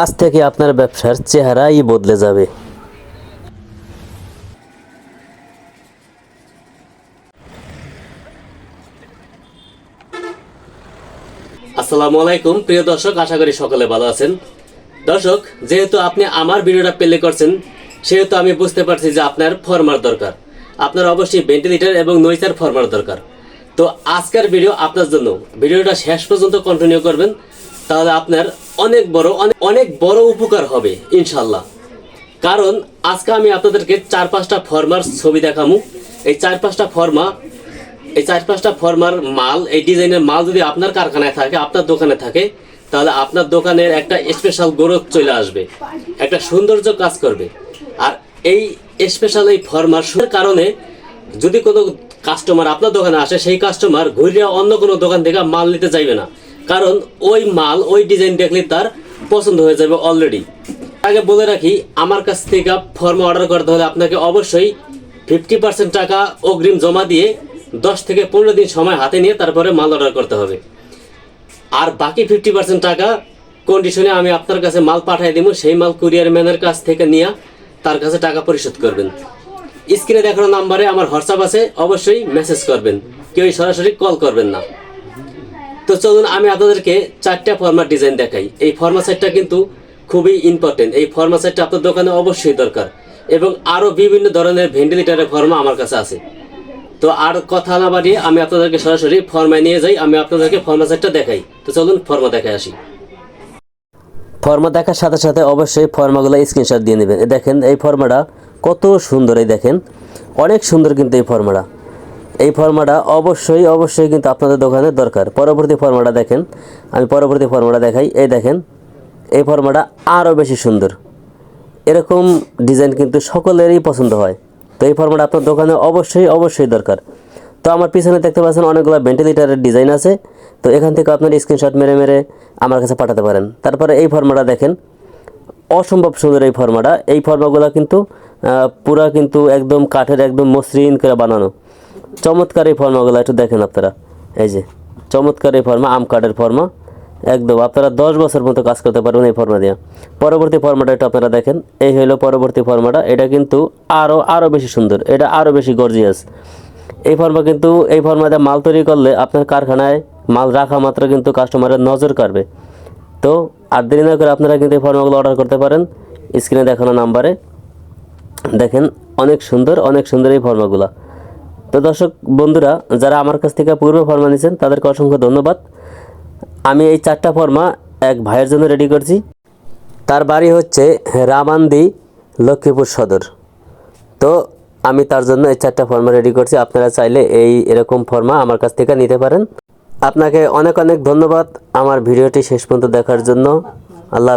আজ থেকে আপনার ব্যবসার চেহারাই বদলে যাবে। আসসালামু আলাইকুম, প্রিয় দর্শক, আশা করি সকলে ভালো আছেন। দর্শক, যেহেতু আপনি আমার ভিডিওটা প্লে করছেন, সেহেতু আমি বুঝতে পারছি যে আপনার ফর্মার দরকার। আপনার অবশ্যই ভেন্টিলেটার এবং নইসার ফর্মার দরকার। তো আজকের ভিডিও আপনার জন্য। ভিডিওটা শেষ পর্যন্ত কন্টিনিউ করবেন। তাহলে আপনার অনেক বড় অনেক বড় উপকার হবে ইনশাল্লাহ কারণ আজকে আমি আপনাদেরকে চার পাঁচটা ফর্মার ছবি দেখামু। এই চার পাঁচটা ফর্মা, এই চার পাঁচটা ফর্মার মাল, এই ডিজাইনের মাল যদি আপনার কারখানায় থাকে, আপনার দোকানে থাকে, তাহলে আপনার দোকানের একটা স্পেশাল গ্রোথ চলে আসবে, একটা সৌন্দর্য কাজ করবে। আর এই স্পেশাল এই ফর্মার কারণে যদি কোনো কাস্টমার আপনার দোকানে আসে, সেই কাস্টমার ঘুরে অন্য কোনো দোকান থেকে মাল নিতে চাইবে না। কারণ ওই মাল, ওই ডিজাইন দেখলে তার পছন্দ হয়ে যাবে অলরেডি আগে বলে রাখি, আমার কাছ থেকে ফর্ম অর্ডার করতে হলে আপনাকে অবশ্যই ফিফটি পার্সেন্ট টাকা অগ্রিম জমা দিয়ে দশ থেকে পনেরো দিন সময় হাতে নিয়ে তারপরে মাল অর্ডার করতে হবে। আর বাকি ফিফটি পার্সেন্ট টাকা কন্ডিশনে আমি আপনার কাছে মাল পাঠিয়ে দেবো, সেই মাল কুরিয়ার ম্যানের কাছ থেকে নিয়ে তার কাছে টাকা পরিশোধ করবেন। স্ক্রিনে দেখানো নাম্বারে আমার হোয়াটসঅ্যাপ আছে, অবশ্যই মেসেজ করবেন। কেউ সরাসরি কল করবেন না। তো চলুন আমি আপনাদেরকে চারটা ফর্মার ডিজাইন দেখাই। এই ফর্মা সেটটা কিন্তু খুবই ইম্পর্টেন্ট এই ফর্মা সেটটা আপনার দোকানে অবশ্যই দরকার এবং আরও বিভিন্ন ধরনের ভেন্টিলেটারের ফর্মা আমার কাছে আছে। তো আর কথা না বাড়িয়ে আমি আপনাদেরকে সরাসরি ফর্মায় নিয়ে যাই, আমি আপনাদেরকে ফর্মা সেটটা দেখাই। তো চলুন ফর্মা দেখে আসি। ফর্মা দেখার সাথে সাথে অবশ্যই ফর্মাগুলো স্ক্রিনশট দিয়ে নেবেন। দেখেন, এই ফর্মাটা কত সুন্দর, এই দেখেন। অনেক সুন্দর কিন্তু এই ফর্মাটা এই ফর্মাটা অবশ্যই অবশ্যই কিন্তু আপনাদের দোকানে দরকার। পরবর্তী ফর্মাটা দেখেন। আমি পরবর্তী ফর্মাটা দেখাই। এই দেখেন, এই ফর্মাটা আরও বেশি সুন্দর। এরকম ডিজাইন কিন্তু সকলেরই পছন্দ হয়। তো এই ফর্মাটা আপনার দোকানে অবশ্যই অবশ্যই দরকার। তো আমার পিছনে দেখতে পাচ্ছেন অনেকগুলো ভেন্টিলেটারের ডিজাইন আছে। তো এখান থেকে আপনার স্ক্রিনশট মেরে মেরে আমার কাছে পাঠাতে পারেন। তারপরে এই ফর্মাটা দেখেন। অসম্ভব সুন্দর এই ফর্মাটা এই ফর্মাগুলো কিন্তু পুরা কিন্তু একদম কাঠের একদম মসৃণ করে বানানো। চমৎকার এই ফর্মাগুলো একটু দেখেন আপনারা। এই যে, চমৎকার এই ফর্মা, আম কাঠের ফর্মা। একদম, আপনারা দশ বছর মতো কাজ করতে পারবেন এই ফর্মা দিয়ে। পরবর্তী ফর্মাটা একটু আপনারা দেখেন। এই হলো পরবর্তী ফর্মাটা। এটা কিন্তু আরও আরও বেশি সুন্দর। এটা আরও বেশি গর্জিয়াস। এই ফর্মা কিন্তু, এই ফর্মাতে মাল তৈরি করলে আপনার কারখানায় মাল রাখা মাত্র কিন্তু কাস্টমারের নজর কাড়বে। তো, আর দেরি না করে আপনারা কিন্তু এই ফর্মাগুলো অর্ডার করতে পারেন। স্ক্রিনে দেখানো নাম্বারে। দেখেন, অনেক সুন্দর অনেক সুন্দর এই ফর্মাগুলো তো দর্শক বন্ধুরা, যারা আমার কাছ থেকে পূর্বে ফর্মা নিয়েছেন, তাদেরকে অসংখ্য ধন্যবাদ। আমি এই চারটা ফর্মা এক ভাইয়ের জন্য রেডি করছি। তার বাড়ি হচ্ছে রামান্দি, লক্ষ্মীপুর সদর। তো আমি তার জন্য এই চারটা ফর্মা রেডি করছি। আপনারা চাইলে এই এরকম ফর্মা আমার কাছ থেকে নিতে পারেন। আপনাকে অনেক অনেক ধন্যবাদ আমার ভিডিওটি শেষ পর্যন্ত দেখার জন্য। আল্লাহ